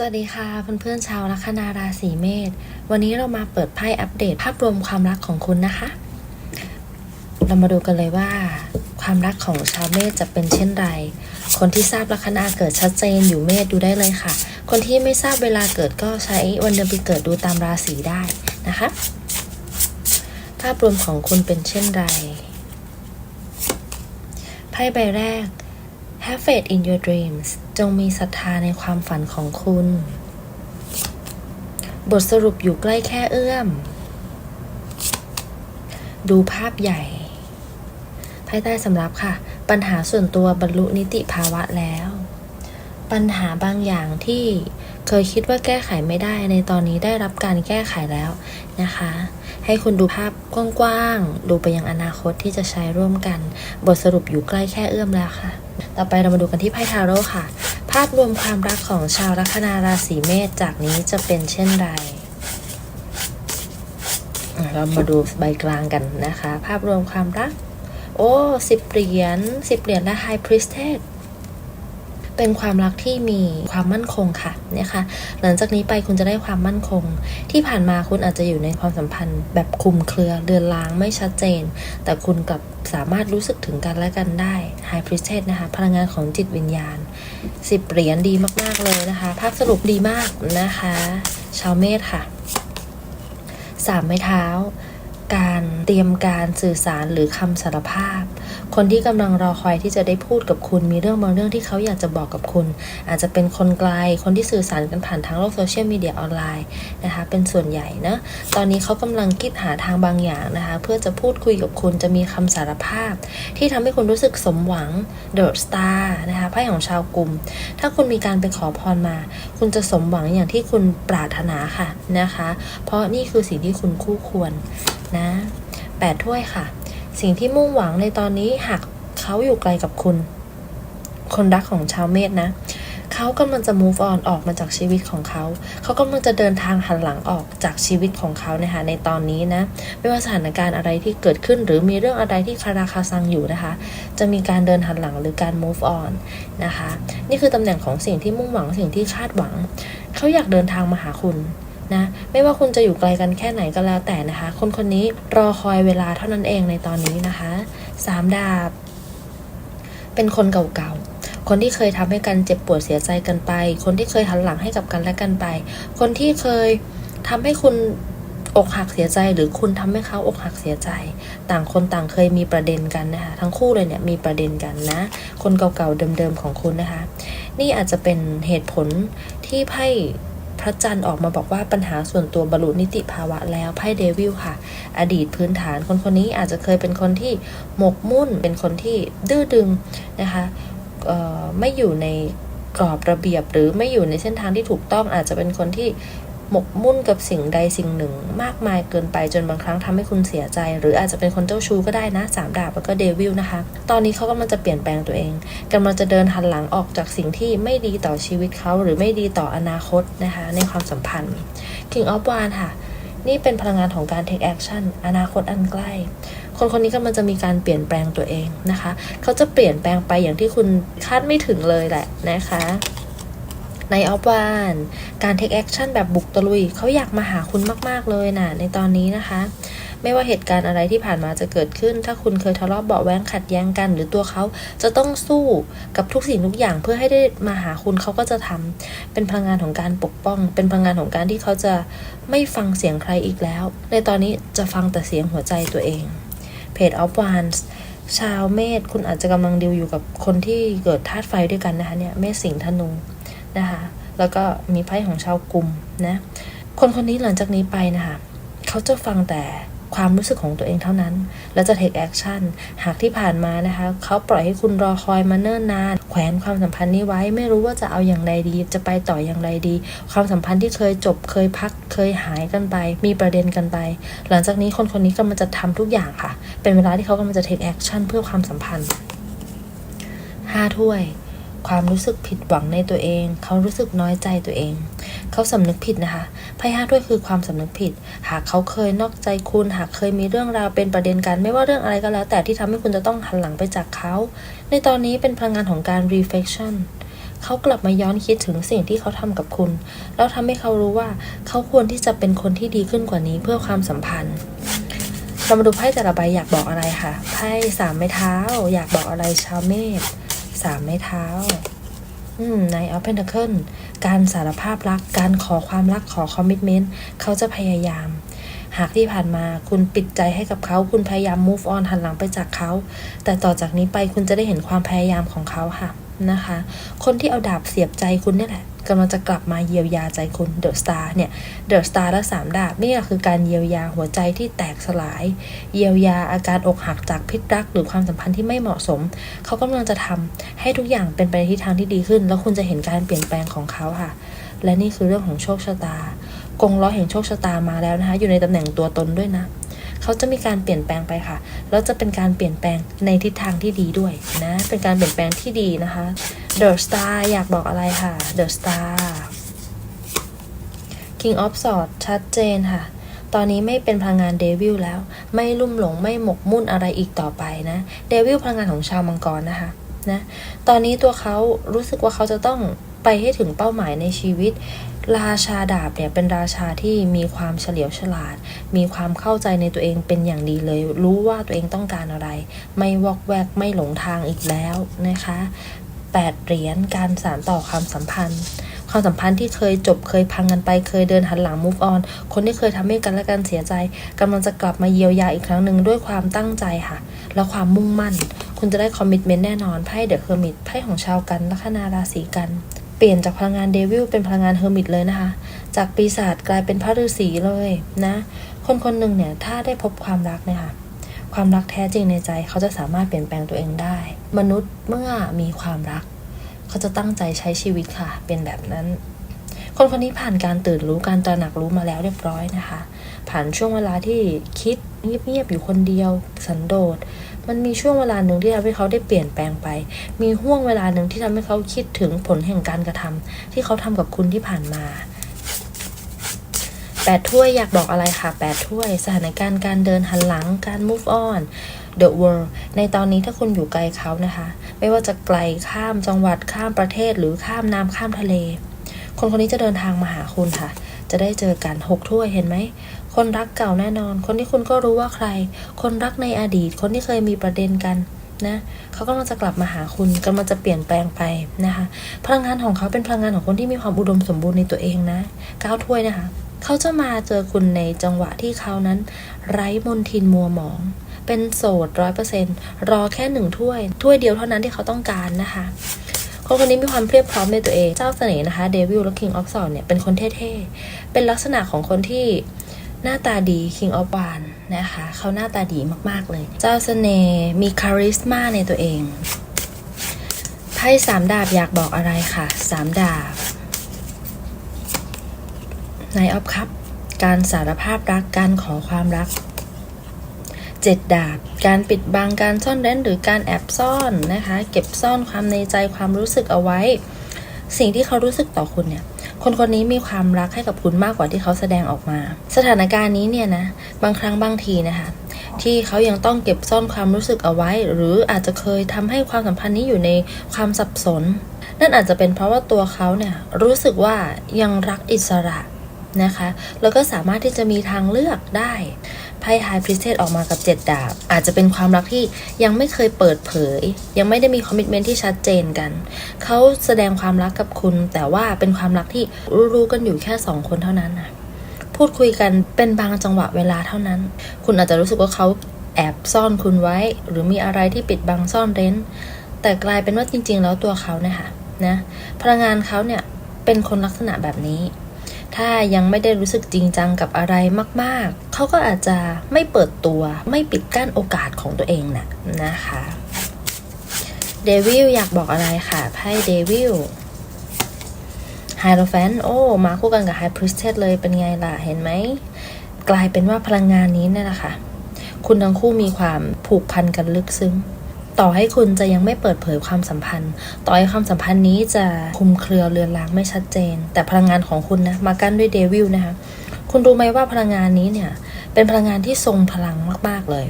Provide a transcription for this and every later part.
สวัสดีค่ะเพื่อนๆชาวลัคนาราศีเมษวันนี้เรามาเปิดไพ่อัปเดต ภาพรวมความรักของคุณนะคะ เรามาดูกันเลยว่า ความรักของชาวเมษจะเป็นเช่นไร คนที่ทราบลัคนาเกิดชัดเจนอยู่เมษดูได้เลยค่ะ คนที่ไม่ทราบเวลาเกิดก็ใช้วันเดือนปีเกิดดูตามราศีได้นะคะ ภาพรวมของคุณเป็นเช่นไรไพ่ใบแรก Have faith in your dreams จงมีศรัทธาในความฝันของคุณ บทสรุปอยู่ใกล้แค่เอื้อม ดูภาพใหญ่ ภายใต้สำรับค่ะ ปัญหาส่วนตัวบรรลุนิติภาวะแล้ว ปัญหาบางอย่างที่เคยคิดว่าแก้ไขไม่ได้ในตอนนี้ได้รับการแก้ไขแล้วนะคะ ให้คุณดูภาพกว้างๆ ดูไปยังอนาคตที่จะใช้ร่วมกัน บทสรุปอยู่ใกล้แค่เอื้อมแล้วค่ะ ต่อไปเรามาดูกันที่ไพ่ทาโร่ค่ะ ภาพรวมความรักของชาวลัคนาราศีเมษจากนี้จะเป็นเช่นไรเรามาดูใบกลางกันนะคะ ภาพรวมความรัก โอ้สิบเหรียญสิบเหรียญและ High Priestess เเป็นความรักที่มีความมั่นคงค่ะเนี่ยค่ะหลังจากนี้ไปคุณจะได้ความมั่นคง ที่ผ่านมาคุณอาจจะอยู่ในความสัมพันธ์ แบบคลุมเครือเรือนรางไม่ชัดเจน แต่คุณกลับสามารถรู้สึกถึงกันและกันได้ High Priestess นะคะพลังงานของจิตวิญญาณสิบเหรียญดีมาก ๆ เลยนะคะ ภาพสรุปดีมากนะคะ ชาวเมษค่ะสามไม้เท้า การเตรียมการสื่อสารหรือคำสารภาพ คนที่กำลังรอคอยที่จะได้พูดกับคุณ มีเรื่องบางเรื่องที่เขาอยากจะบอกกับคุณ อาจจะเป็นคนไกล คนที่สื่อสารกันผ่านทางโลกโซเชียลมีเดียออนไลน์นะคะ เป็นส่วนใหญ่นะ ตอนนี้เขากำลังคิดหาทางบางอย่างนะคะ เพื่อจะพูดคุยกับคุณ จะมีคำสารภาพ ที่ทำให้คุณรู้สึกสมหวัง เดอะสตาร์นะคะ ไพ่ของชาวกลุ่ม ถ้าคุณมีการไปขอพรมา คุณจะสมหวังอย่างที่คุณปรารถนาค่ะนะคะ เพราะนี่คือสิ่งที่คุณคู่ควรนะแปดถ้วยค่ะ สิ่งที่มุ่งหวังในตอนนี้หากเขาอยู่ไกลกับคุณ คนรักของชาวเมษนะ เขากำลังจะ move on ออกมาจากชีวิตของเขา เขากำลังจะเดินทางหันหลังออกจากชีวิตของเขานะคะในตอนนี้นะ ไม่ว่าสถานการณ์อะไรที่เกิดขึ้น หรือมีเรื่องอะไรที่คาราคาซังอยู่นะคะ จะมีการเดินหันหลังหรือการ move on นะคะ นี่คือตำแหน่งของสิ่งที่มุ่งหวังสิ่งที่คาดหวัง เขาอยากเดินทางมาหาคุณ นะไม่ว่าคุณจะอยู่ไกลกันแค่ไหนก็แล้วแต่นะคะ คนคนนี้รอคอยเวลาเท่านั้นเองในตอนนี้นะคะสามดาบ เป็นคนเก่าๆ คนที่เคยทำให้กันเจ็บปวดเสียใจกันไป คนที่เคยหันหลังให้กับกันและกันไป คนที่เคยทำให้คุณอกหักเสียใจหรือคุณทำให้เขาอกหักเสียใจ ต่างคนต่างเคยมีประเด็นกันนะคะทั้งคู่เลยเนี่ยมีประเด็นกันนะ คนเก่าๆเดิมๆของคุณนะคะ นี่อาจจะเป็นเหตุผลที่ไพ่ ระจันทร์ออกมาบอกว่าปัญหาส่วนตัวบรรลุนิติภาวะแล้วไพ่เดวิลค่ะ อดีตพื้นฐานคนคนนี้อาจจะเคยเป็นคนที่หมกมุ่น เป็นคนที่ดื้อดึงนะคะไม่อยู่ในกรอบระเบียบหรือไม่อยู่ในเส้นทางที่ถูกต้องอาจจะเป็นคนที่ หมกมุ่นกับสิ่งใดสิ่งหนึ่ง มากมายเกินไปจนบางครั้งทำให้คุณเสียใจ หรืออาจจะเป็นคนเจ้าชู้ก็ได้นะสามดาบแล้วก็เดวิลนะคะ ตอนนี้เขากำลังจะเปลี่ยนแปลงตัวเองกำลังจะเดินหันหลังออกจากสิ่งที่ไม่ดีต่อชีวิตเขาหรือไม่ดีต่ออนาคตนะคะในความสัมพันธ์ King of w a n d ค่ะ นี่เป็นพลังงานของการ take action อนาคตอันใกล้ คนคนนี้กำลังจะมีการเปลี่ยนแปลงตัวเองนะคะ เขาจะเปลี่ยนแปลงไปอย่างที่คุณคาดไม่ถึงเลยแหละนะคะ ในออฟวานการ take action แบบบุกตะลุยเขาอยากมาหาคุณมาก ๆ เลยนะในตอนนี้นะคะ ไม่ว่าเหตุการณ์อะไรที่ผ่านมาจะเกิดขึ้น ถ้าคุณเคยทะเลาะเบาแว้งขัดแย้งกัน หรือตัวเขาจะต้องสู้กับทุกสิ่งทุกอย่างเพื่อให้ได้มาหาคุณเขาก็จะทำเป็นพลังงานของการปกป้อง เป็นพลังงานของการที่เขาจะไม่ฟังเสียงใครอีกแล้ว ในตอนนี้จะฟังแต่เสียงหัวใจตัวเองเพจออฟวานชาวเมษคุณอาจจะกำลังดิวอยู่กับคนที่เกิดธาตุไฟด้วยกันนะคะเนี่ยเมษสิงห์ธนู นะคะแล้วก็มีไพ่ของชาวกลุ่มนะคนคนนี้หลังจากนี้ไปนะคะเขาจะฟังแต่ความรู้สึกของตัวเองเท่านั้น และจะ take action หากที่ผ่านมานะคะ เขาปล่อยให้คุณรอคอยมาเนิ่นนาน แขวนความสัมพันธ์นี้ไว้ ไม่รู้ว่าจะเอาอย่างไรดี จะไปต่ออย่างไรดี ความสัมพันธ์ที่เคยจบ เคยพัก เคยหายกันไป มีประเด็นกันไป หลังจากนี้คนคนนี้กำลังจะทำทุกอย่างค่ะ เป็นเวลาที่เขากำลังจะ take action เพื่อความสัมพันธ์ห้าถ้วย ความรู้สึกผิดหวังในตัวเอง เขารู้สึกน้อยใจตัวเอง เขาสำนึกผิดนะคะไพ่ห้าถ้วยคือความสำนึกผิด หากเขาเคยนอกใจคุณ หากเคยมีเรื่องราวเป็นประเด็นกัน ไม่ว่าเรื่องอะไรก็แล้ว แต่ที่ทำให้คุณจะต้องหันหลังไปจากเขา ในตอนนี้เป็นพลังงานของการ reflection เขากลับมาย้อนคิดถึงสิ่งที่เขาทำกับคุณ แล้วทำให้เขารู้ว่าเขาควรที่จะเป็นคนที่ดีขึ้นกว่านี้เพื่อความสัมพันธ์เรามาดูไพ่แต่ละใบอยากบอกอะไรค่ะไพ่สามไม้เท้า อยากบอกอะไรชาวเมษ สามไม้เท้า อืมใน o อ p e n t a c l e การสารภาพรัก การขอความรักขอคอมมิชเมนต์เขาจะพยายาม หากที่ผ่านมาคุณปิดใจให้กับเขา คุณพยายาม move on หันหลังไปจากเขา แต่ต่อจากนี้ไปคุณจะได้เห็นความพยายามของเขาค่ะนะคะ คนที่เอาดาบเสียบใจคุณนี่แหละ กำลังจะกลับมาเยียวยาใจคุณเดอะสตาร์เนี่ยเดอะสตาร์และสามดาบนี่คือการเยียวยาหัวใจที่แตกสลาย เยียวยาอาการอกหักจากพิษรัก หรือความสัมพันธ์ที่ไม่เหมาะสม เขากำลังจะทำให้ทุกอย่างเป็นไปในทิศทางที่ดีขึ้น แล้วคุณจะเห็นการเปลี่ยนแปลงของเขาค่ะ และนี่คือเรื่องของโชคชะตากงล้อแห่งโชคชะตามาแล้วนะคะอยู่ในตำแหน่งตัวตนด้วยนะเขาจะมีการเปลี่ยนแปลงไปค่ะ แล้วจะเป็นการเปลี่ยนแปลงในทิศทางที่ดีด้วยนะ เป็นการเปลี่ยนแปลงที่ดีนะคะ The Star อยากบอกอะไรค่ะ The Star King of Swords ชัดเจนค่ะ ตอนนี้ไม่เป็นพลังงานเดวิลแล้ว ไม่ลุ่มหลงไม่หมกมุ่นอะไรอีกต่อไปนะเดวิลพลังงานของชาวมังกรนะคะนะตอนนี้ตัวเขารู้สึกว่าเขาจะต้องไปให้ถึงเป้าหมายในชีวิต ราชาดาบเนี่ยเป็นราชาที่มีความเฉลียวฉลาด มีความเข้าใจในตัวเองเป็นอย่างดีเลย รู้ว่าตัวเองต้องการอะไร ไม่วอกแวกไม่หลงทางอีกแล้วนะคะ แปดเหรียญการสานต่อความสัมพันธ์ ความสัมพันธ์ที่เคยจบเคยพังกันไป เคยเดินหันหลัง move on คนที่เคยทำให้กันและกันเสียใจกำลังจะกลับมาเยียวยาอีกครั้งหนึ่งด้วยความตั้งใจค่ะ และความมุ่งมั่น คุณจะได้คอมมิ t เมนต์แน่นอนไพ่เดอะเฮอร์มิตไพ่ของชาวกันลัคนาราศีกันเปลี่ยนจากพลังงานเดวิลเป็นพลังงานเฮอร์มิตเลยนะคะ จากปีศาจกลายเป็นพระฤาษีเลยนะ คนคนหนึ่งเนี่ยถ้าได้พบความรักเนี่ยค่ะ ความรักแท้จริงในใจเขาจะสามารถเปลี่ยนแปลงตัวเองได้ มนุษย์เมื่อมีความรัก เขาจะตั้งใจใช้ชีวิตค่ะ เป็นแบบนั้น คนคนนี้ผ่านการตื่นรู้การตระหนักรู้มาแล้วเรียบร้อยนะคะ ผ่านช่วงเวลาที่คิดเงียบๆอยู่คนเดียว สันโดษมันมีช่วงเวลาหนึ่งที่ทำให้เขาได้เปลี่ยนแปลงไป มีห่วงเวลาหนึ่งที่ทำให้เขาคิดถึงผลแห่งการกระทำที่เขาทำกับคุณที่ผ่านมา แปดถ้วยอยากบอกอะไรค่ะแปดถ้วย สถานการณ์การเดินหันหลังการ move on the world ในตอนนี้ถ้าคุณอยู่ไกลเขานะคะ ไม่ว่าจะไกลข้ามจังหวัดข้ามประเทศหรือข้ามน้ำข้ามทะเล คนคนนี้จะเดินทางมาหาคุณค่ะ จะได้เจอกันหกถ้วยเห็นไหม คนรักเก่าแน่นอน คนที่คุณก็รู้ว่าใคร คนรักในอดีต คนที่เคยมีประเด็นกันนะเขากำลังจะกลับมาหาคุณกำลังจะเปลี่ยนแปลงไปนะคะ พลังงานของเขาเป็นพลังงานของคนที่มีความอุดมสมบูรณ์ในตัวเองนะเก้าถ้วยนะคะ เขาจะมาเจอคุณในจังหวะที่เขานั้น ไร้มนทินมัวหมอง เป็นโสดร้อยเปอร์เซ็นรอแค่หนึ่งถ้วย ถ้วยเดียวเท่านั้นที่เขาต้องการนะคะ คนคนนี้มีความเพียบพร้อมในตัวเอง เจ้าเสน่ห์นะคะเดวิลและ King of Swords เนี่ยเป็นคนเท่ๆ เป็นลักษณะของคนที่หน้าตาดี King of w a n นะคะเขาหน้าตาดีมากๆเลย เจ้าเสน่ห์มีคาริสมาในตัวเองไพ่สามดาบอยากบอกอะไรค่ะสามดาบ นายออฟครับ การสารภาพรัก การขอความรักเจ็ดดาบ การปิดบัง การซ่อนเร้น หรือการแอบซ่อนนะคะ เก็บซ่อนความในใจความรู้สึกเอาไว้ สิ่งที่เขารู้สึกต่อคุณเนี่ย คนคนนี้มีความรักให้กับคุณมากกว่าที่เขาแสดงออกมา สถานการณ์นี้เนี่ยนะ บางครั้งบางทีนะคะ ที่เขายังต้องเก็บซ่อนความรู้สึกเอาไว้ หรืออาจจะเคยทำให้ความสัมพันธ์นี้อยู่ในความสับสน นั่นอาจจะเป็นเพราะว่าตัวเขาเนี่ยรู้สึกว่ายังรักอิสระ นะคะ แล้วก็สามารถที่จะมีทางเลือกได้ไพ่ไฮพริสเทสออกมากับ 7 ดาบ อาจจะเป็นความรักที่ยังไม่เคยเปิดเผย ยังไม่ได้มีคอมมิชเมนที่ชัดเจนกัน เขาแสดงความรักกับคุณ แต่ว่าเป็นความรักที่รู้ๆกันอยู่แค่สองคนเท่านั้นนะพูดคุยกันเป็นบางจังหวะเวลาเท่านั้น คุณอาจจะรู้สึกว่าเขาแอบซ่อนคุณไว้ หรือมีอะไรที่ปิดบังซ่อนเร้น แต่กลายเป็นว่าจริง ๆ แล้วตัวเขาเนี่ยค่ะนะพลังงานเขาเนี่ยเป็นคนลักษณะแบบนี้ ถ้ายังไม่ได้รู้สึกจริงจังกับอะไรมาก ๆ เขาก็อาจจะไม่เปิดตัว ไม่ปิดกั้นโอกาสของตัวเองนะนะคะเดวิลอยากบอกอะไรค่ะไพ่เดวิลไฮโรแฟนโอ้ มาคู่กันกับไฮพริสเทสเลยเป็นไงล่ะ เห็นไหม กลายเป็นว่าพลังงานนี้เนี่ยแหละค่ะ คุณทั้งคู่มีความผูกพันกันลึกซึ้ง ต่อให้คุณจะยังไม่เปิดเผยความสัมพันธ์ ต่อให้ความสัมพันธ์นี้จะคุมเครือเรือนรางไม่ชัดเจน แต่พลังงานของคุณนะมากั้นด้วยเดวิลนะคะคุณรู้ไหมว่าพลังงานนี้เนี่ยเป็นพลังงานที่ทรงพลังมาก ๆ เลย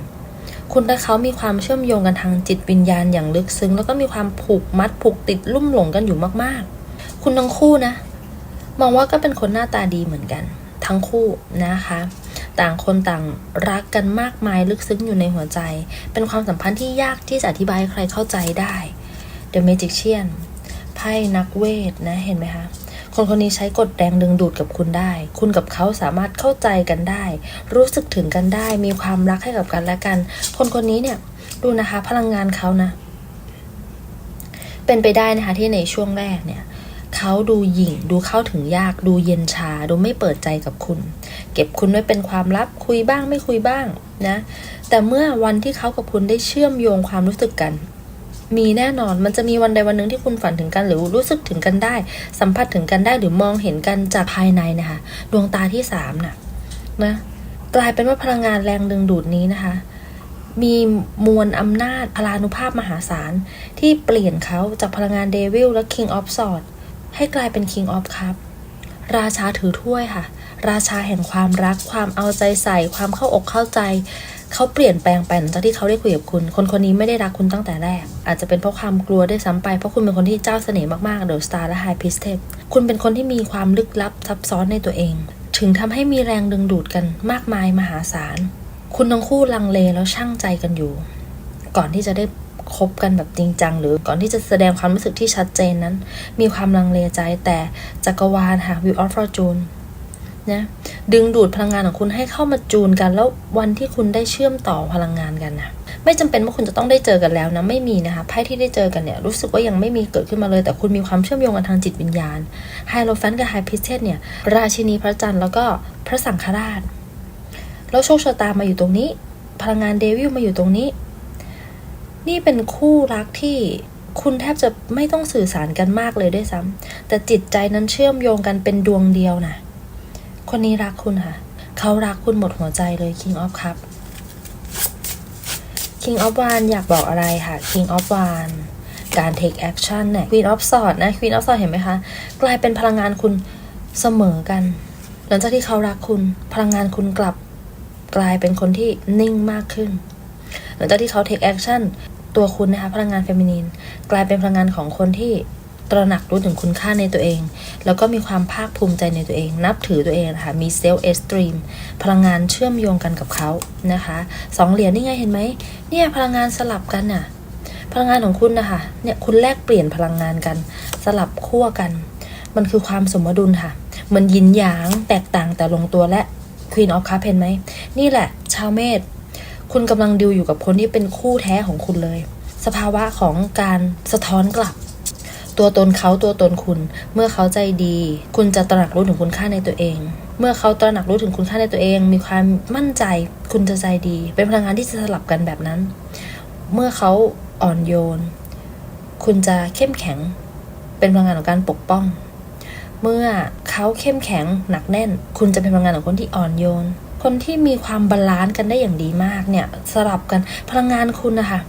คุณและเขามีความเชื่อมโยงกันทางจิตวิญญาณอย่างลึกซึ้ง แล้วก็มีความผูกมัดผูกติดลุ่มหลงกันอยู่มากๆ คุณทั้งคู่นะ มองว่าก็เป็นคนหน้าตาดีเหมือนกัน ทั้งคู่นะคะ ต่างคนต่างรักกันมากมายลึกซึ้งอยู่ในหัวใจ เป็นความสัมพันธ์ที่ยากที่จะอธิบายใครเข้าใจได้ The Magician ไพ่นักเวทนะเห็นไหมคะคนคนนี้ใช้กฎแรงดึงดูดกับคุณได้ คุณกับเขาสามารถเข้าใจกันได้ รู้สึกถึงกันได้ มีความรักให้กับกันและกัน คนคนนี้เนี่ยดูนะคะพลังงานเขานะ เป็นไปได้นะคะที่ในช่วงแรกเนี่ย เขาดูหยิ่ง ดูเข้าถึงยาก ดูเย็นชา ดูไม่เปิดใจกับคุณ เก็บคุณไว้เป็นความลับ คุยบ้างไม่คุยบ้างนะ แต่เมื่อวันที่เขากับคุณได้เชื่อมโยงความรู้สึกกัน มีแน่นอน มันจะมีวันใดวันหนึ่งที่คุณฝันถึงกัน หรือรู้สึกถึงกันได้ สัมผัสถึงกันได้ หรือมองเห็นกันจากภายในนะคะ ดวงตาที่สามน่ะนะ กลายเป็นว่าพลังงานแรงดึงดูดนี้นะคะมีมวลอำนาจพลานุภาพมหาศาล ที่เปลี่ยนเขาจากพลังงานเดวิลและ King of Swords ให้กลายเป็น King of Cup ราชาถือถ้วยค่ะ ราชาแห่งความรัก ความเอาใจใส่ ความเข้าอกเข้าใจ เขาเปลี่ยนแปลงไปหลังจากที่เขาได้คุยกับคุณ คนคนนี้ไม่ได้รักคุณตั้งแต่แรก อาจจะเป็นเพราะความกลัวได้วยซ้ำไป เพราะคุณเป็นคนที่เจ้าเสน่ห์มากๆเดอะสตาร์และไฮพิสเทปคุณเป็นคนที่มีความลึกลับซับซ้อนในตัวเอง ถึงทำให้มีแรงดึงดูดกันมากมายมหาศาล คุณทั้งคู่ลังเลแล้วช่างใจกันอยู่ ก่อนที่จะได้ คบกันแบบจริงจัง หรือก่อนที่จะแสดงความรู้สึกที่ชัดเจนนั้น มีความลังเลใจแต่จักรวาลค่ะ Wheel of Fortune นะดึงดูดพลังงานของคุณให้เข้ามาจูนกัน แล้ววันที่คุณได้เชื่อมต่อพลังงานกันนะไม่จำเป็นว่าคุณจะต้องได้เจอกันแล้วนะไม่มีนะคะไพ่ที่ได้เจอกันเนี่ยรู้สึกว่ายังไม่มีเกิดขึ้นมาเลย แต่คุณมีความเชื่อมโยงกันทางจิตวิญญาณไฮโลแฟนกับไฮพิเศษเนี่ยราชินีพระจันทร์แล้วก็พระสังฆราช แล้วโชคชะตามาอยู่ตรงนี้ พลังงานเดวิลมาอยู่ตรงนี้ นี่เป็นคู่รักที่คุณแทบจะไม่ต้องสื่อสารกันมากเลยด้วยซ้ำแต่จิตใจนั้นเชื่อมโยงกันเป็นดวงเดียวนะคนนี้รักคุณค่ะ เขารักคุณหมดหัวใจเลย King of Cup King of w a n อยากบอกอะไรค่ะ King of w a n การ take action เนี่ย Queen of Swords นะ Queen of Swords เห็นไหมคะ กลายเป็นพลังงานคุณเสมอกัน หลังจากที่เขารักคุณ พลังงานคุณกลับ กลายเป็นคนที่นิ่งมากขึ้น หลังจากที่เขา take action ตัวคุณนะคะพลังงานเฟมินีนกลายเป็นพลังงานของคนที่ตระหนักรู้ถึงคุณค่าในตัวเอง แล้วก็มีความภาคภูมิใจในตัวเอง นับถือตัวเองนะคะมีเซลฟ์เอสตรีมพลังงานเชื่อมโยงกันกับเขานะคะสองเหรียญนี่ไงเห็นไหมเนี่ยพลังงานสลับกันน่ะพลังงานของคุณนะคะเนี่ยคุณแลกเปลี่ยนพลังงานกัน สลับขั้วกัน มันคือความสมดุลค่ะมันยินหยางแตกต่างแต่ลงตัวและ Queen of Cups เห็นไหมนี่แหละ ชาวเมษ คุณกำลังดิวอยู่กับคนที่เป็นคู่แท้ของคุณเลย สภาวะของการสะท้อนกลับ ตัวตนเขาตัวตนคุณ เมื่อเขาใจดี คุณจะตระหนักรู้ถึงคุณค่าในตัวเอง เมื่อเขาตระหนักรู้ถึงคุณค่าในตัวเอง มีความมั่นใจ คุณจะใจดี เป็นพลังงานที่จะสลับกันแบบนั้น เมื่อเขาอ่อนโยน คุณจะเข้มแข็ง เป็นพลังงานของการปกป้อง เมื่อเขาเข้มแข็งหนักแน่น คุณจะเป็นพลังงานของคนที่อ่อนโยน คนที่มีความบาลานซ์กันได้อย่างดีมากเนี่ย สลับกันพลังงานคุณนะคะ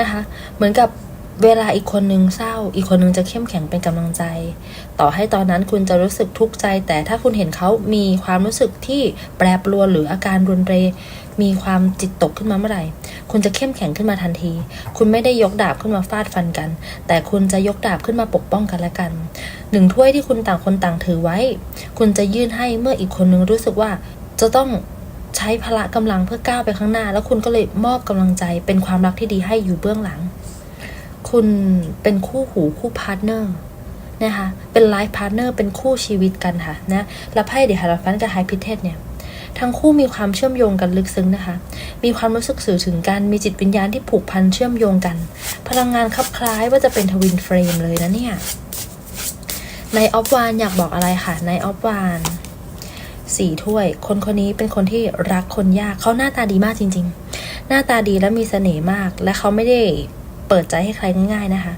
นะคะ เหมือนกับเวลาอีกคนนึงเศร้า อีกคนนึงจะเข้มแข็งเป็นกำลังใจ ต่อให้ตอนนั้นคุณจะรู้สึกทุกข์ใจ แต่ถ้าคุณเห็นเขามีความรู้สึกที่แปรปรวนหรืออาการรุนเรมีความจิตตกขึ้นมาเมื่อไหร่ คุณจะเข้มแข็งขึ้นมาทันที คุณไม่ได้ยกดาบขึ้นมาฟาดฟันกัน แต่คุณจะยกดาบขึ้นมาปกป้องกันและกัน หนึ่งถ้วยที่คุณต่างคนต่างถือไว้ คุณจะยื่นให้เมื่ออีกคนนึงรู้สึกว่า จะต้องใช้พละกำลังเพื่อก้าวไปข้างหน้า แล้วคุณก็เลยมอบกำลังใจเป็นความรักที่ดีให้อยู่เบื้องหลัง คุณเป็นคู่หูคู่พาร์ทเนอร์นะคะเป็นไลฟ์พาร์ทเนอร์เป็นคู่ชีวิตกันค่ะนะและไพ่เดฮาราฟันกับไฮพิเทสเนี่ยทั้งคู่มีความเชื่อมโยงกันลึกซึ้งนะคะ มีความรู้สึกสื่อถึงกัน มีจิตวิญญาณที่ผูกพันเชื่อมโยงกัน พลังงานคลับคล้ายว่าจะเป็นทวินเฟรมเลยนะเนี่ย ในออฟวานอยากบอกอะไรค่ะ ในออฟวาน สี่ถ้วย คนคนนี้เป็นคนที่รักคนยากเขาหน้าตาดีมากจริง ๆ หน้าตาดีและมีเสน่ห์มาก และเขาไม่ได้เปิดใจให้ใครง่าย ๆนะคะ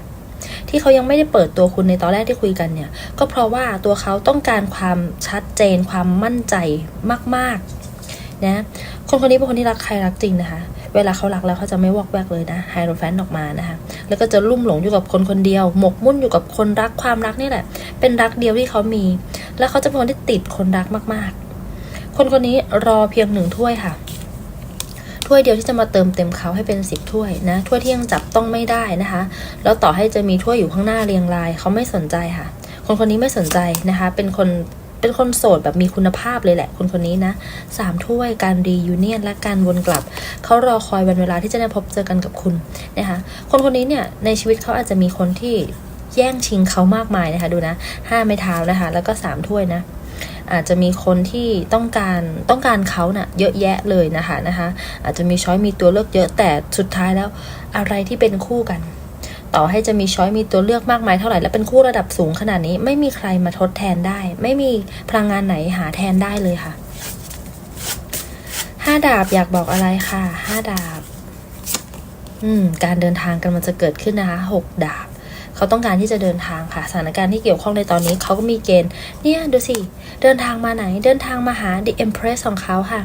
ที่เขายังไม่ได้เปิดตัวคุณในตอนแรกที่คุยกันเนี่ย ก็เพราะว่าตัวเขาต้องการความชัดเจน ความมั่นใจมากๆนะคนคนนี้เป็นคนที่รักใครรักจริงนะคะ เวลาเขารักแล้วเขาจะไม่วอกแวกเลยนะไฮโรแฟนออกมานะคะ แล้วก็จะลุ่มหลงอยู่กับคนคนเดียว หมกมุ่นอยู่กับคนรักความรักนี่แหละ เป็นรักเดียวที่เขามี แล้วเขาจะเป็นคนที่ติดคนรักมากๆ คนคนนี้รอเพียงหนึ่งถ้วยค่ะ ถ้วยเดียวที่จะมาเติมเต็มเขาให้เป็นสิบถ้วยนะถ้วยที่ยังจับต้องไม่ได้นะคะ แล้วต่อให้จะมีถ้วยอยู่ข้างหน้าเรียงรายเขาไม่สนใจค่ะ คนคนนี้ไม่สนใจนะคะ เป็นคนเป็นคนโสดแบบมีคุณภาพเลยแหละ คนคนนี้นะสามถ้วยการรียูเนียนและการวนกลับ เขารอคอยวันเวลาที่จะได้พบเจอกันกับคุณนะคะคนคนนี้เนี่ยในชีวิตเขาอาจจะมีคนที่แย่งชิงเขามากมายนะคะดูนะห้าไม้เท้านะคะ แล้วก็สามถ้วยนะ อาจจะมีคนที่ต้องการต้องการเขาเนะ่ะเยอะแยะเลยนะคะนะคะอาจจะมีช้อยมีตัวเลือกเยอะแต่สุดท้ายแล้วอะไรที่เป็นคู่กัน ต่อให้จะมีช้อยมีตัวเลือกมากมายเท่าไหร่และเป็นคู่ระดับสูงขนาดนี้ ไม่มีใครมาทดแทนได้ ไม่มีพลังงานไหนหาแทนได้เลยค่ะห้าดาบอยากบอกอะไรค่ะห้าดาบ อืม การเดินทางกันมันจะเกิดขึ้นนะคะหกดาบ เขาต้องการที่จะเดินทางค่ะสถานการณ์ที่เกี่ยวข้องในตอนนี้เขาก็มีเกณฑ์เนี่ยดูสิ เดินทางมาไหนเดินทางมาหา The Empress ของเขาค่ะ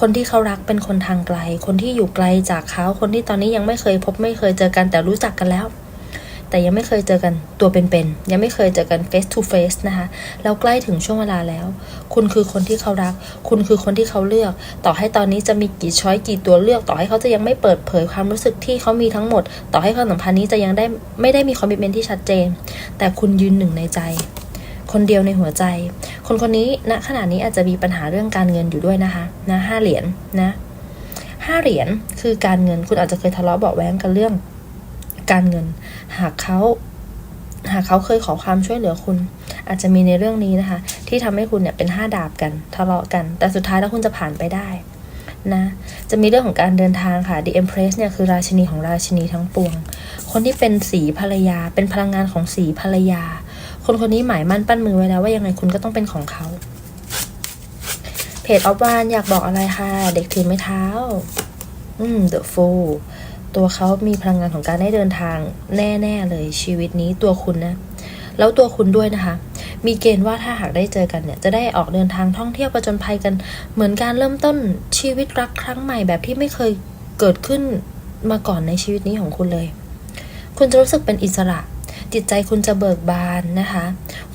คนที่เขารักเป็นคนทางไกล คนที่อยู่ไกลจากเขาคนที่ตอนนี้ยังไม่เคยพบไม่เคยเจอกันแต่รู้จักกันแล้ว แต่ยังไม่เคยเจอกันตัวเป็นๆ ยังไม่เคยเจอกัน face to face นะคะ แล้วใกล้ถึงช่วงเวลาแล้ว คุณคือคนที่เขารัก คุณคือคนที่เขาเลือก ต่อให้ตอนนี้จะมีกี่ช้อยกี่ตัวเลือก ต่อให้เขาจะยังไม่เปิดเผยความรู้สึกที่เขามีทั้งหมด ต่อให้ความสัมพันธ์นี้จะยังได้ไม่ได้มีคอมมิชเมนที่ชัดเจน แต่คุณยืนหนึ่งในใจคนเดียวในหัวใจ คนคนนี้ณขณะนี้อาจจะมีปัญหาเรื่องการเงินอยู่ด้วยนะคะนะห้าเหรียญนะห้าเหรียญคือการเงินคุณอาจจะเคยทะเลาะเบาะแว้งกันเรื่อง การเงิน หากเขาหากเขาเคยขอความช่วยเหลือคุณ อาจจะมีในเรื่องนี้นะคะ ที่ทำให้คุณเนี่ยเป็นห้าดาบกันทะเลาะกัน แต่สุดท้ายแล้วคุณจะผ่านไปได้นะจะมีเรื่องของการเดินทางค่ะ The Empress เนี่ยคือราชินีของราชินีทั้งปวง คนที่เป็นสีภรรยา เป็นพลังงานของสีภรรยา คนคนนี้หมายมั่นปั้นมือไว้แล้วว่ายังไงคุณก็ต้องเป็นของเขาเพจออฟวานอยากบอกอะไรค่ะเด็กถือไม้เท้า อืม The Fool ตัวเขามีพลังงานของการได้เดินทางแน่ๆเลยชีวิตนี้ตัวคุณนะ แล้วตัวคุณด้วยนะคะ มีเกณฑ์ว่าถ้าหากได้เจอกันเนี่ยจะได้ออกเดินทางท่องเที่ยวประจนภัยกัน เหมือนการเริ่มต้นชีวิตรักครั้งใหม่แบบที่ไม่เคยเกิดขึ้นมาก่อนในชีวิตนี้ของคุณเลย คุณจะรู้สึกเป็นอิสระ จิตใจคุณจะเบิกบานนะคะ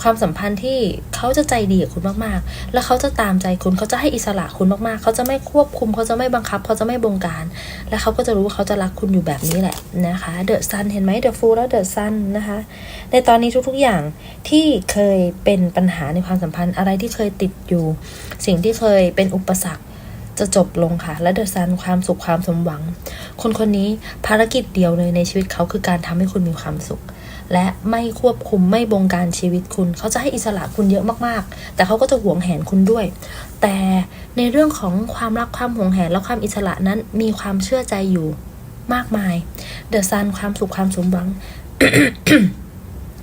ความสัมพันธ์ที่เขาจะใจดีกับคุณมากๆ แล้วเขาจะตามใจคุณเขาจะให้อิสระคุณมากๆ เขาจะไม่ควบคุม เขาจะไม่บังคับ เขาจะไม่บงการ และเขาก็จะรู้ว่าเขาจะรักคุณอยู่แบบนี้แหละนะคะ เดอะซันเห็นไหมเดอะฟูลแล้วเดอะซันนะคะ ในตอนนี้ทุกๆอย่างที่เคยเป็นปัญหาในความสัมพันธ์อะไรที่เคยติดอยู่ สิ่งที่เคยเป็นอุปสรรคจะจบลงค่ะ และเดอะซันความสุขความสมหวัง คนคนนี้ภารกิจเดียวเลยในชีวิตเขาคือการทำให้คุณมีความสุข และไม่ควบคุมไม่บงการชีวิตคุณ เขาจะให้อิสระคุณเยอะมากๆ แต่เขาก็จะหวงแหนคุณด้วย แต่ในเรื่องของความรักความหวงแหนและความอิสระนั้นมีความเชื่อใจอยู่มากมาย เดอะซันความสุขความสมหวัง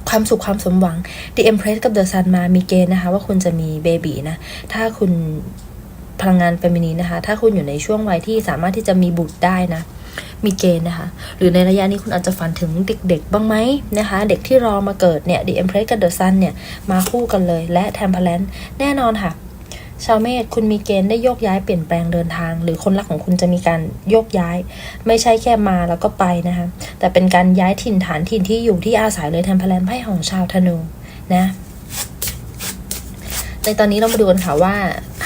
ความสุขความสมหวัง The Empress กับ The Sun มามีเกณฑ์นะคะ ว่าคุณจะมีเบบีนะ ถ้าคุณพลังงานเฟมินีนะคะ ถ้าคุณอยู่ในช่วงวัยที่สามารถที่จะมีบุตรได้นะ มีเกณฑ์นะคะ หรือในระยะนี้คุณอาจจะฝันถึงเด็กๆ บ้างไหมนะคะ เด็กที่รอมาเกิดเนี่ย The Empress กับ The Sun เนี่ย มาคู่กันเลย และ Temperance แน่นอนค่ะ ชาวเมษคุณมีเกณฑ์ได้โยกย้ายเปลี่ยนแปลงเดินทาง หรือคนรักของคุณจะมีการโยกย้าย ไม่ใช่แค่มาแล้วก็ไปนะคะ แต่เป็นการย้ายถิ่นฐานถิ่นที่อยู่ที่อาศัยเลย Temperance ไพ่ของชาวธนูนะ ในตอนนี้เรามาดูกันค่ะว่า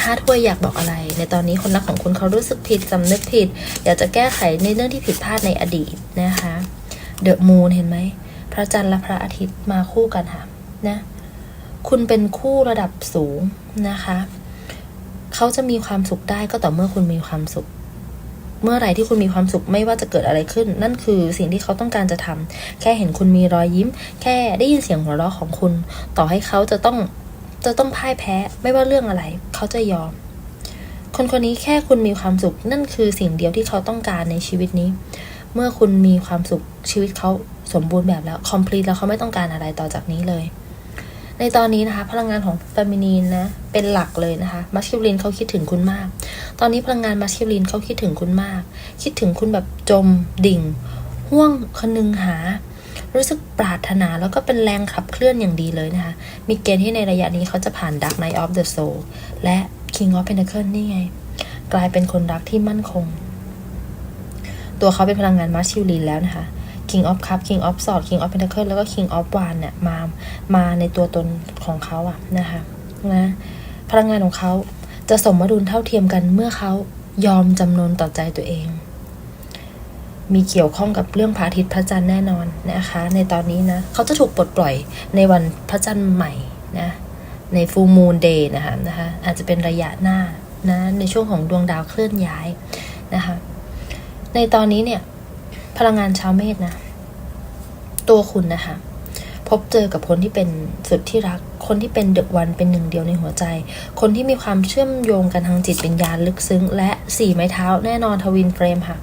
ห้าถ้วยอยากบอกอะไร ในตอนนี้คนรักของคุณเขารู้สึกผิดสำนึกผิด อยากจะแก้ไขในเรื่องที่ผิดพลาดในอดีตนะคะเดอะมูนเห็นไหมพระจันทร์และพระอาทิตย์มาคู่กันค่ะนะคุณเป็นคู่ระดับสูงนะคะเขาจะมีความสุขได้ก็ต่อเมื่อคุณมีความสุข เมื่อไรที่คุณมีความสุขไม่ว่าจะเกิดอะไรขึ้น นั่นคือสิ่งที่เขาต้องการจะทำแค่เห็นคุณมีรอยยิ้ม แค่ได้ยินเสียงหัวเราะของคุณ ต่อให้เขาจะต้อง จะต้องพ่ายแพ้ไม่ว่าเรื่องอะไร เขาจะยอม คนคนนี้แค่คุณมีความสุข นั่นคือสิ่งเดียวที่เขาต้องการในชีวิตนี้ เมื่อคุณมีความสุขชีวิตเขาสมบูรณ์แบบแล้ว complete แล้วเขาไม่ต้องการอะไรต่อจากนี้เลย ในตอนนี้นะคะ พลังงานของเฟมินีนนะเป็นหลักเลยนะคะมัสคิลินเขาคิดถึงคุณมาก ตอนนี้พลังงานมัสคิลินเขาคิดถึงคุณมาก คิดถึงคุณแบบจมดิ่งห่วงคนึงหา รู้สึกปรารถนาแล้วก็เป็นแรงขับเคลื่อนอย่างดีเลยนะคะ มีเกณฑ์ที่ในระยะนี้เขาจะผ่าน Dark Night of the Soul และ King of Pentacles นี่ไง กลายเป็นคนรักที่มั่นคง ตัวเขาเป็นพลังงานมัสคิลินแล้วนะคะ King of Cup King of Swords King of Pentacles แล้วก็ King of Wands เนี่ยมา มาในตัวตนของเขาอะนะคะนะพลังงานของเขาจะสมดุลเท่าเทียมกันเมื่อเขายอมจำนนต่อใจตัวเอง มีเกี่ยวข้องกับเรื่องพระอาทิตย์พระจันทร์แน่นอนนะคะ ในตอนนี้นะเขาจะถูกปลดปล่อยในวันพระจันทร์ใหม่นะใน full moon day นะคะนะคะอาจจะเป็นระยะหน้านะในช่วงของดวงดาวเคลื่อนย้ายนะคะในตอนนี้เนี่ยพลังงานชาวเมษนะ ตัวคุณนะคะพบเจอกับคนที่เป็นสุดที่รัก คนที่เป็นเดอะวันเป็นหนึ่งเดียวในหัวใจ คนที่มีความเชื่อมโยงกันทางจิตวิญญาณลึกซึ้ง และสี่ไม้เท้าแน่นอนทวินเฟรมค่ะ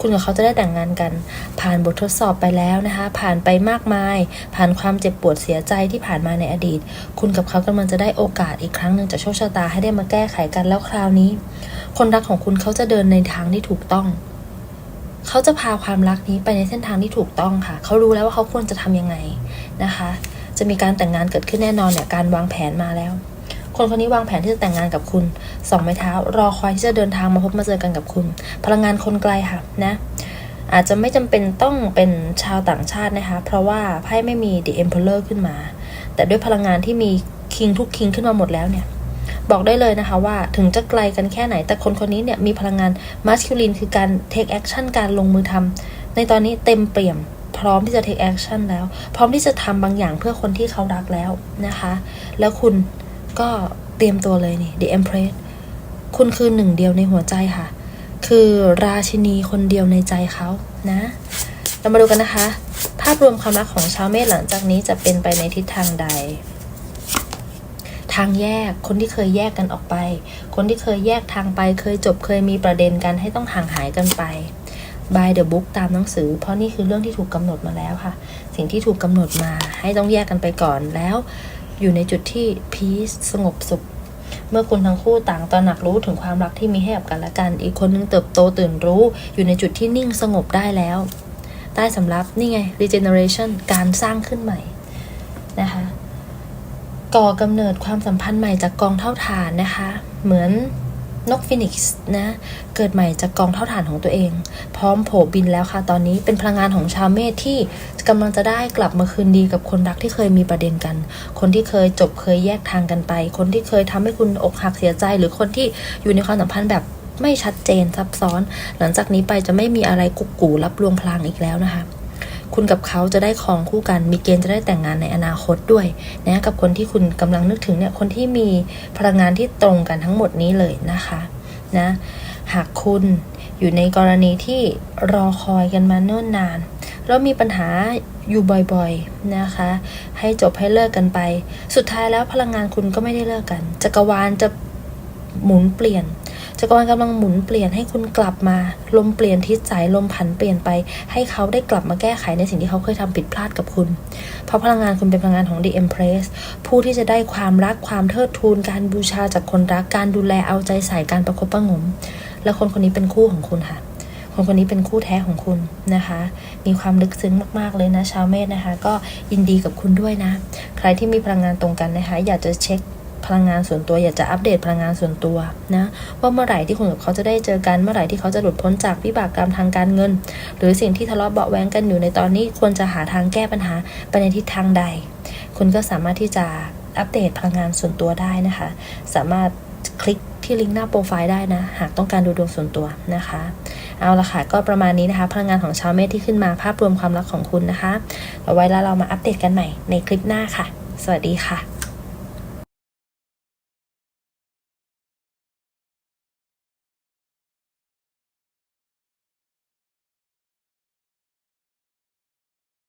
คุณกับเขาจะได้แต่งงานกัน ผ่านบททดสอบไปแล้วนะคะ ผ่านไปมากมาย ผ่านความเจ็บปวดเสียใจที่ผ่านมาในอดีต คุณกับเขากำลังจะได้โอกาสอีกครั้งหนึ่งจากโชคชะตาให้ได้มาแก้ไขกันแล้วคราวนี้ คนรักของคุณเขาจะเดินในทางที่ถูกต้องเขาจะพาความรักนี้ไปในเส้นทางที่ถูกต้องค่ะ เขารู้แล้วว่าเขาควรจะทำยังไงนะคะ จะมีการแต่งงานเกิดขึ้นแน่นอนเนี่ย การวางแผนมาแล้ว คนคนนี้วางแผนที่จะแต่งงานกับคุณสองไม้เท้า รอคอยที่จะเดินทางมาพบมาเจอกันกับคุณ พลังงานคนไกลค่ะนะอาจจะไม่จำเป็นต้องเป็นชาวต่างชาตินะคะ เพราะว่าไพ่ไม่มี The Emperor ขึ้นมา แต่ด้วยพลังงานที่มีคิงทุกคิงขึ้นมาหมดแล้วเนี่ย บอกได้เลยนะคะว่าถึงจะไกลกันแค่ไหน แต่คนคนนี้เนี่ยมีพลังงานมัสคิลินคือการ take action การลงมือทำในตอนนี้เต็มเปี่ยม พร้อมที่จะ take action แล้ว พร้อมที่จะทำบางอย่างเพื่อคนที่เขารักแล้วนะคะ แล้วคุณ ก็เตรียมตัวเลยนี่ The Empress คุณคือหนึ่งเดียวในหัวใจค่ะ คือราชินีคนเดียวในใจเขานะ เรามาดูกันนะคะ ภาพรวมความรักของชาวเมษหลังจากนี้จะเป็นไปในทิศทางใด ทางแยก คนที่เคยแยกกันออกไป คนที่เคยแยกทางไป เคยจบเคยมีประเด็นกันให้ต้องห่างหายกันไป by the book ตามหนังสือ เพราะนี่คือเรื่องที่ถูกกำหนดมาแล้วค่ะ สิ่งที่ถูกกำหนดมาให้ต้องแยกกันไปก่อนแล้ว อยู่ในจุดที่พีซสงบสุข เมื่อคุณทั้งคู่ต่างตระหนักรู้ถึงความรักที่มีให้กับกันและกัน อีกคนนึงเติบโตตื่นรู้ อยู่ในจุดที่นิ่งสงบได้แล้ว ใต้สำรับนี่ไง regeneration การสร้างขึ้นใหม่ นะคะก่อกำเนิดความสัมพันธ์ใหม่จากกองเท่าฐานนะคะ เหมือน นกฟินิกซ์นะ เกิดใหม่จากกองเท่าฐานของตัวเอง พร้อมโผบินแล้วค่ะตอนนี้เป็นพลังงานของชาวเมษที่กำลังจะได้กลับมาคืนดีกับคนรักที่เคยมีประเด็นกัน คนที่เคยจบเคยแยกทางกันไป คนที่เคยทำให้คุณอกหักเสียใจ หรือคนที่อยู่ในความสัมพันธ์แบบไม่ชัดเจนซับซ้อน หลังจากนี้ไปจะไม่มีอะไรกุกกูรับลวงพลางอีกแล้วนะคะ คุณกับเขาจะได้ครองคู่กัน มีเกณฑ์จะได้แต่งงานในอนาคตด้วยนะกับคนที่คุณกำลังนึกถึงเนี่ยคนที่มีพลังงานที่ตรงกันทั้งหมดนี้เลยนะคะนะหากคุณอยู่ในกรณีที่รอคอยกันมาเนิ่นนานแล้วมีปัญหาอยู่บ่อยๆนะคะ ให้จบให้เลิกกันไป สุดท้ายแล้วพลังงานคุณก็ไม่ได้เลิกกันจักรวาลจะหมุนเปลี่ยน จักรวาลกำลังหมุนเปลี่ยนให้คุณกลับมา ลมเปลี่ยนทิศสายลมผันเปลี่ยนไป ให้เขาได้กลับมาแก้ไขในสิ่งที่เขาเคยทำผิดพลาดกับคุณ เพราะพลังงานคุณเป็นพลังงานของ The Empress ผู้ที่จะได้ความรักความเทิดทูน การบูชาจากคนรักการดูแลเอาใจใส่การประคบประงม และคนคนนี้เป็นคู่ของคุณค่ะคนคนนี้เป็นคู่แท้ของคุณนะคะ มีความลึกซึ้งมาก ๆ เลยนะชาวเมษนะคะ ก็ยินดีกับคุณด้วยนะ ใครที่มีพลังงานตรงกันนะคะ อยากจะเช็ค พลังงานส่วนตัวอยากจะอัปเดตพลังงานส่วนตัวนะว่าเมื่อไหร่ที่คุณกับเขาจะได้เจอกันเมื่อไหร่ที่เขาจะหลุดพ้นจากวิบากกรรมทางการเงิน หรือสิ่งที่ทะเลาะเบาแวงกันอยู่ในตอนนี้ควรจะหาทางแก้ปัญหาไปในทิศทางใด คุณก็สามารถที่จะอัปเดตพลังงานส่วนตัวได้นะคะ สามารถคลิกที่ลิงก์หน้าโปรไฟล์ได้นะ หากต้องการดูดวงส่วนตัวนะคะ เอาละค่ะ ก็ประมาณนี้นะคะ พลังงานของชาวเมษที่ขึ้นมาภาพรวมความรักของคุณนะคะ เอาไว้แล้วเรามาอัปเดตกันใหม่ในคลิปหน้าค่ะ สวัสดีค่ะ